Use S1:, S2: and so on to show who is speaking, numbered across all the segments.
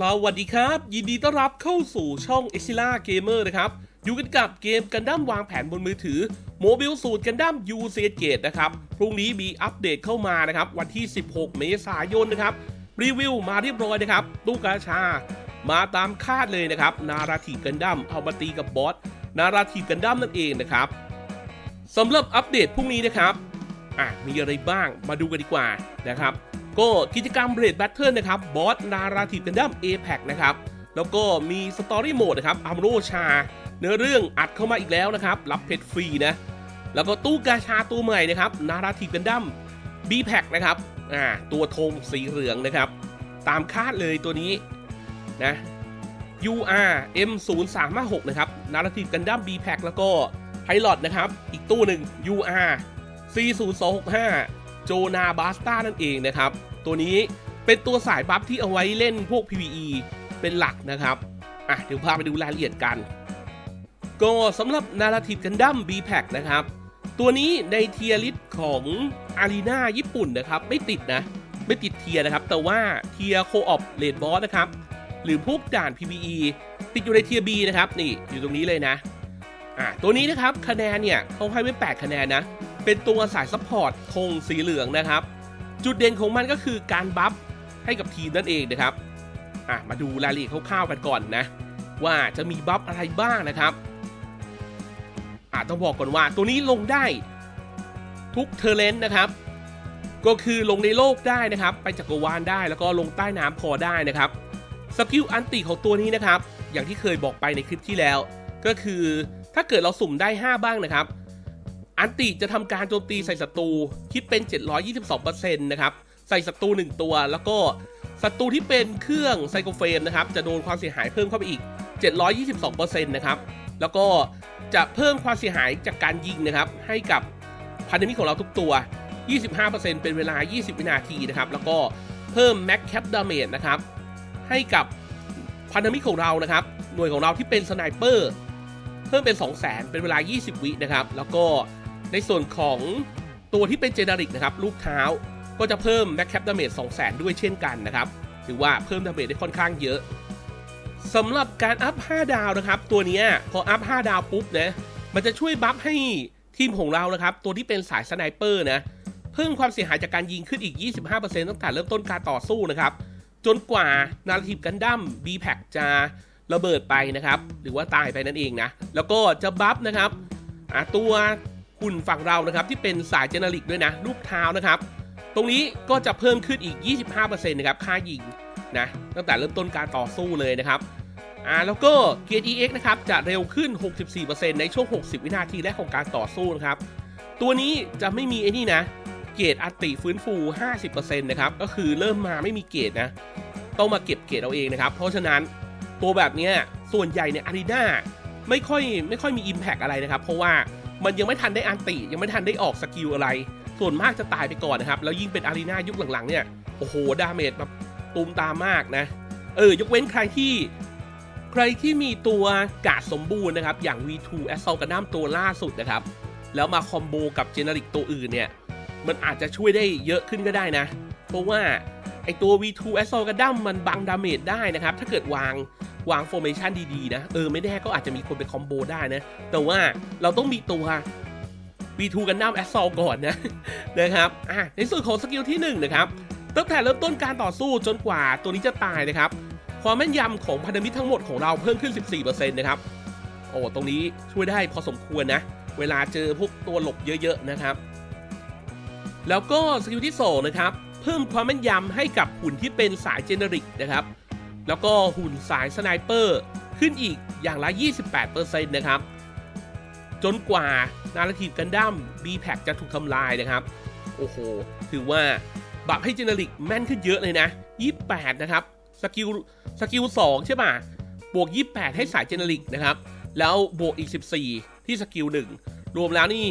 S1: สวัสดีครับ ยินดีต้อนรับเข้าสู่ช่อง e x i l a Gamer นะครับ อยู่กันกับเกมกันดั้มวางแผนบนมือถือโมบิลสูตรกันดั้ม u c g a t e นะครับ พรุ่งนี้มีอัปเดตเข้ามานะครับ วันที่ 16 เมษายนนะครับ รีวิวมาเรียบร้อยนะครับตู้กาชา มาตามคาดเลยนะครับ นาราทีกันดั้มเอามาตีกับบอสนาราทีกันดั้มนั่นเองนะครับสำหรับอัปเดตพรุ่งนี้นะครับอะมีอะไรบ้างมาดูกันดีกว่านะครับ ก็กิจกรรมเบรดแบทเทิลนะครับบอสนาราทีฟกันดั้ม a p e c นะครับ แล้วก็มีสตอรี่โหมดนะครับอัมโรชา เนื้อเรื่องอัดเข้ามาอีกแล้วนะครับ รับเพชรฟรีนะ แล้วก็ตู้กาชาตัวใหม่นะครับนาราทีฟกันดั้ม b p a c นะครับอ่าตัวธงสีเหลืองนะครับ ตามคาดเลยตัวนี้นะ UR M 0 3 5 6 นะครับนาราทีกันดั้ม b p a c แล้วก็ไพลอตนะครับ อีกตู้หนึ่ง UR C 0 2 6 5 โจนาบาสตานั่นเองนะครับ ตัวนี้เป็นตัวสายบัฟที่เอาไว้เล่นพวก PVE เป็นหลักนะครับ อะเดี๋ยวพาไปดูรายละเอียดกัน ก็สำหรับนาราทีฟกันดั้ม b p a c นะครับ ตัวนี้ในเทียริสของอารีนาญี่ปุ่นนะครับ ไม่ติดนะ ไม่ติดเทียนะครับ แต่ว่าเทียโคออปเลดบอสนะครับ หรือพวกด่าน PVE ติดอยู่ในเทีย B นะครับ นี่อยู่ตรงนี้เลยนะ อะตัวนี้นะครับคะแนนเนี่ยเขาให้ไว้8คะแนนนะ เป็นตัวสายซัพพอร์ตธงสีเหลืองนะครับ จุดเด่นของมันก็คือการบัฟให้กับทีมนั่นเองนะครับอะมาดูรายละเอียดคร่าวๆกันก่อนนะ ว่าจะมีบัฟอะไรบ้างนะครับอะต้องบอกก่อนว่าตัวนี้ลงได้ทุกเทเลนนะครับ ก็คือลงในโลกได้นะครับ ไปจักรวาลได้แล้วก็ลงใต้น้ำพอได้นะครับสกิลอันติของตัวนี้นะครับ อย่างที่เคยบอกไปในคลิปที่แล้ว ก็คือถ้าเกิดเราสุ่มได้ 5 บ้างนะครับ อันติจะทำการโจมตีใส่ศัตรูคิดเป็น 722%นะครับ ใส่ศัตรู1ตัว แล้วก็ศัตรูที่เป็นเครื่องไซโคเฟมนะครับจะโดนความเสียหายเพิ่มเข้าไปอีก 722%นะครับแล้วก็จะเพิ่มความเสียหายจากการยิงนะครับให้กับพันธมิตรของเราทุกตัว 25%เป็นเวลา 20 วินาทีนะครับแล้วก็เพิ่ม Max Cap Damage นะครับให้กับพันธมิตรของเรานะครับหน่วยของเราที่เป็นสไนเปอร์เพิ่มเป็น 2 0 0 0 0 0 เป็นเวลา 20 วินะครับ แล้วก็ ในส่วนของตัวที่เป็นเจเนริกนะครับลูกเท้าก็จะเพิ่มแม็กแคปดาเมจ2 0 0 0 0 ด้วยเช่นกันนะครับถือว่าเพิ่มดาเมจได้ค่อนข้างเยอะสำหรับการอัพ 5 ดาวนะครับ ตัวนี้พออัพ 5 ดาวปุ๊บนะมันจะช่วยบัฟให้ทีมของเรานะครับ ตัวที่เป็นสายสไนเปอร์นะเพิ่มความเสียหายจากการยิงขึ้นอีก 25%ตั้งแต่เริ่มต้นการต่อสู้นะครับ จนกว่านาทีฟกันดั้ม b p a c จะระเบิดไปนะครับ หรือว่าตายไปนั่นเองนะ แล้วก็จะบัฟนะครับตัว หุ่นฝั่งเรานะครับที่เป็นสายเจเนริกด้วยนะลูกเท้านะครับ ตรงนี้ก็จะเพิ่มขึ้นอีก 25%นะครับค่ายิงนะตั้งแต่เริ่มต้นการต่อสู้เลยนะครับอ่าแล้วก็เกียร์ EX นะครับจะเร็วขึ้น 64%ในช่วง 60 วินาทีแรกของการต่อสู้นะครับตัวนี้จะไม่มีไอ้นี่นะเกรดอัตติฟื้นฟู 50%นะครับก็คือเริ่มมาไม่มีเกรดนะต้องมาเก็บเกรดเอาเองนะครับ เพราะฉะนั้นตัวแบบเนี้ยส่วนใหญ่เนี่ยอารีนาไม่ค่อยไม่ค่อยมี Impact อะไรนะครับ เพราะว่า มันยังไม่ทันได้อันติยังไม่ทันได้ออกสกิลอะไร ส่วนมากจะตายไปก่อนนะครับ แล้วยิ่งเป็นอารีนายุคหลังๆเนี่ยโอ้โหดาเมจแบบตูมตามมากนะ เออยกเว้นใครที่ ใครที่มีตัวกาดสมบูรณ์นะครับ อย่าง V2 a s s a u l t กันดั้มตัวล่าสุดนะครับ แล้วมาคอมโบกับเจเนริกตัวอื่นเนี่ย มันอาจจะช่วยได้เยอะขึ้นก็ได้นะ เพราะว่า ไอตัว V2 a s s a u l t กันดั้มมันบังดาเมจได้นะครับ ถ้าเกิดวางวางโฟร์เมชันดีๆนะ เออ ไม่แน่ก็อาจจะมีคนไปคอมโบได้นะ แต่ว่าเราต้องมีตัว V2 กันดั้ม a s s a u l t ก่อนนะ นะครับ อะ ในส่วนของสกิลที่1นะครับตั้งแต่เริ่มต้นการต่อสู้จนกว่าตัวนี้จะตายนะครับ ความแม่นยำของพันธมิตรทั้งหมดของเราเพิ่มขึ้น 14%นะครับ โอ้ตรงนี้ช่วยได้พอสมควรนะ เวลาเจอพวกตัวหลบเยอะ ๆ นะครับ แล้วก็สกิลที่2นะครับ พิ่มความแม่นยำให้กับหุ่นที่เป็นสายเจเนริกนะครับ แล้วก็หุ่นสายสไนเปอร์ขึ้นอีกอย่างละ 28%นะครับ จนกว่านาราทีฟกันดั้ม b p a c จะถูกทำลายนะครับ โอ้โห ถือว่าบัฟให้เจเนริกแม่นขึ้นเยอะเลยนะ 28 นะครับ สกิล สกิล 2 ใช่ป่ะ บวก 28 ให้สายเจเนริกนะครับ แล้วบวกอีก 14 ที่สกิล 1 รวมแล้วนี่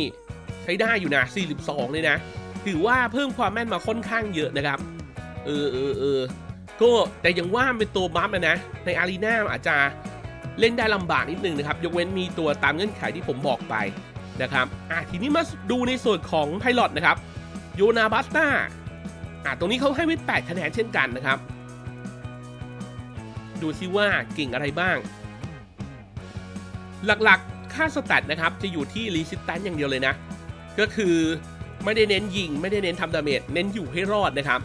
S1: ใช้ได้อยู่นะ 42 เลยนะ ถือว่าเพิ่มความแม่นมาค่อนข้างเยอะนะครับ เออเออเออก็แต่ยังว่าเป็นตัวบัฟนะนะ ในอารีนาอาจจะเล่นได้ลำบากนิดนึงนะครับ ยกเว้นมีตัวตามเงื่อนไขที่ผมบอกไปนะครับอะทีนี้มาดูในส่วนของไพลอตนะครับโยนาบัสตาอะตรงนี้เขาให้ไว้8คะแนนเช่นกันนะครับ ดูซิว่าเก่งอะไรบ้าง หลักๆค่าสแตทนะครับ จะอยู่ที่รีสิสแตนอย่างเดียวเลยนะ ก็คือ ไม่ได้เน้นยิง ไม่ได้เน้นทำดาเมจเน้นอยู่ให้รอดนะครับ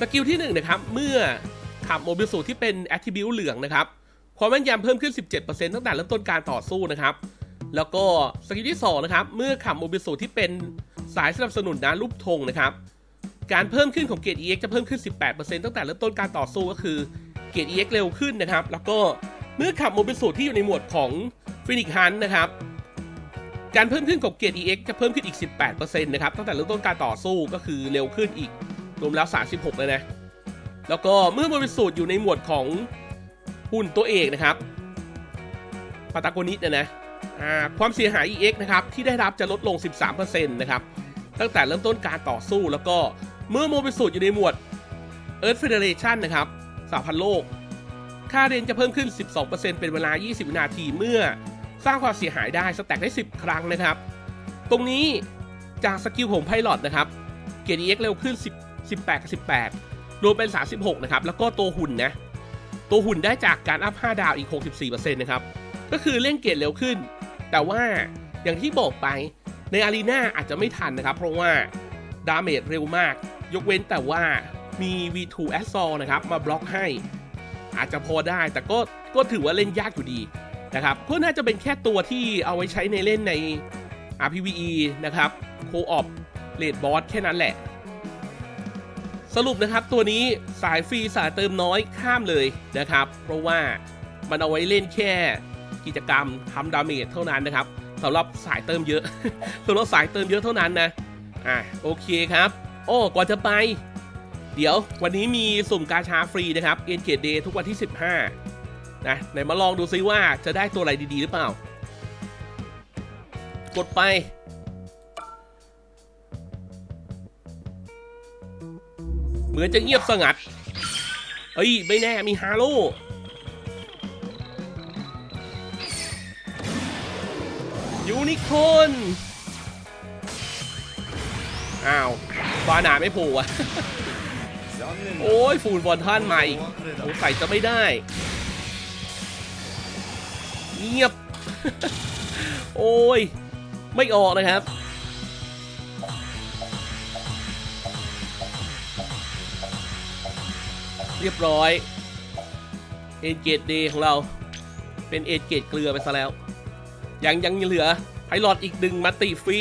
S1: สกิลที่1นงนะครับเมื่อขับโมบิลสูที่เป็นแอ t ทิบิวเหลืองนะครับความแม่นยำเพิ่มขึ้น 17%ตั้งแต่เริ่มต้นการต่อสู้นะครับ แล้วก็สกิลที่2นะครับเมื่อขับโมบิลสูที่เป็นสายสนับสนุนนะรูปธงนะครับการเพิ่มขึ้นของเกรด EX จะเพิ่มขึ้น 18%ตั้งแต่เริ่มต้นการต่อสู้ก็คือเกรด EX เร็วขึ้นนะครับ แล้วก็เมื่อขับโมบิลสูที่อยู่ในหมวดของฟินิกฮันนะครับ การเพิ่มขึ้นของเกียรด EX จะเพิ่มขึ้นอีก 18%นะครับ ตั้งแต่เริ่มต้นการต่อสู้ก็คือเร็วขึ้นอีก รวมแล้ว 36เลยนะ แล้วก็เมื่อโมบิลสูตรอยู่ในหมวดของหุ่นตัวเอกนะครับปาตากนิสเนี่ยนะความเสียหาย EX นะครับ ที่ได้รับจะลดลง 13%นะครับ ตั้งแต่เริ่มต้นการต่อสู้แล้วก็เมื่อโมบิสูตรอยู่ในหมวด Earth Federation นะครับสหพันธ์โลก ค่าเรนจะเพิ่มขึ้น 12%เป็นเวลา 20วินาทีเมื่อ สร้างความเสียหายได้สแต็กได้ 10 ครั้งนะครับ ตรงนี้จากสกิลของไพลอตนะครับเกียร์ EX เร็วขึ้น 10 18กับ18 รวมเป็น 36 นะครับ แล้วก็ตัวหุ่นนะ ตัวหุ่นได้จากการอัพ 5 ดาวอีก 64%นะครับ ก็คือเล่นเกรดเร็วขึ้น แต่ว่าอย่างที่บอกไปในอารีนาอาจจะไม่ทันนะครับ เพราะว่าดาเมจเร็วมาก ยกเว้นแต่ว่ามี V2 a s s a l นะครับ มาบล็อกให้ อาจจะพอได้แต่ก็ก็ถือว่าเล่นยากอยู่ดี นะครับก็น่าจะเป็นแค่ตัวที่เอาไว้ใช้ในเล่นใน RPVE นะครับโคออ p เลดบอสแค่นั้นแหละ สรุปนะครับตัวนี้สายฟรีสายเติมน้อยข้ามเลยนะครับ เพราะว่ามันเอาไว้เล่นแค่กิจกรรมทำดาเมจเท่านั้นนะครับสำหรับสายเติมเยอะสำหรับสายเติมเยอะเท่านั้นนะอะโอเคครับโอ้ก่อนจะไป เดี๋ยววันนี้มีสุ่มกาชาฟรีนะครับเอ็นเกตเดย์ทุกวันที่ 15 นะไหนมาลองดูซิว่าจะได้ตัวอะไรดีๆ หรือเปล่า กดไป เหมือนจะเงียบสงัด เอ้ย ไม่แน่มีฮาโลยูนิคอนอ้าวบานาไม่โผล่อะโอ้ยฟูลบอลท่านใหม่สงสัยจะไม่ได้ เงียบ โอ้ย ไม่ออกนะครับ เรียบร้อยเอนเกตเดของเราเป็นเอนเกตเกลือไปซะแล้ว ยังยังเหลือไพลอตอีกหนึ่งมาติฟรี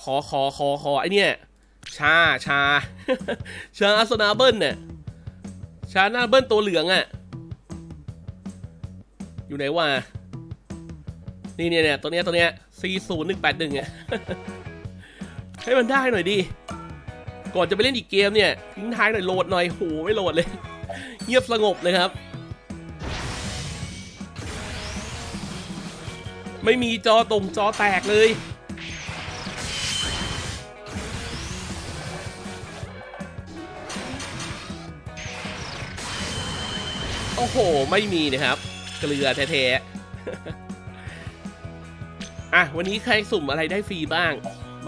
S1: ขอขอขอขอไอเนี่ยชาชาชาอัสนาเบิลเนี่ยชาหน้าเบิลตัวเหลืองอะ่ะ อยู่ไหนวะนี่เนี่ยเนี่ยตัวเนี้ยตัวเนี้ย C ศูนย์หนึ่งแปดหนึ่งอะให้มันได้หน่อยดิก่อนจะไปเล่นอีกเกมเนี่ย ทิ้งท้ายหน่อยโหลดหน่อยโหไม่โหลดเลย เงียบสงบเลยครับ ไม่มีจอตรงจอแตกเลยโอ้โห ไม่มีนะครับ เกลือแท้ๆ อะ วันนี้ใครสุ่มอะไรได้ฟรีบ้าง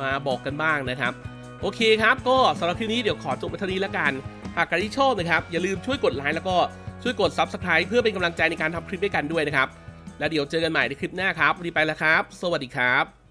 S1: มาบอกกันบ้างนะครับ โอเคครับก็สำหรับคลิปนี้เดี๋ยวขอจบไปเท่านี้แล้วกัน หากใครที่ชอบนะครับ อย่าลืมช่วยกดไลค์แล้วก็ช่วยกด Subscribe เพื่อเป็นกำลังใจในการทำคลิปด้วยกันด้วยนะครับ แล้วเดี๋ยวเจอกันใหม่ในคลิปหน้าครับวันนี้ไปแล้วครับ สวัสดีครับ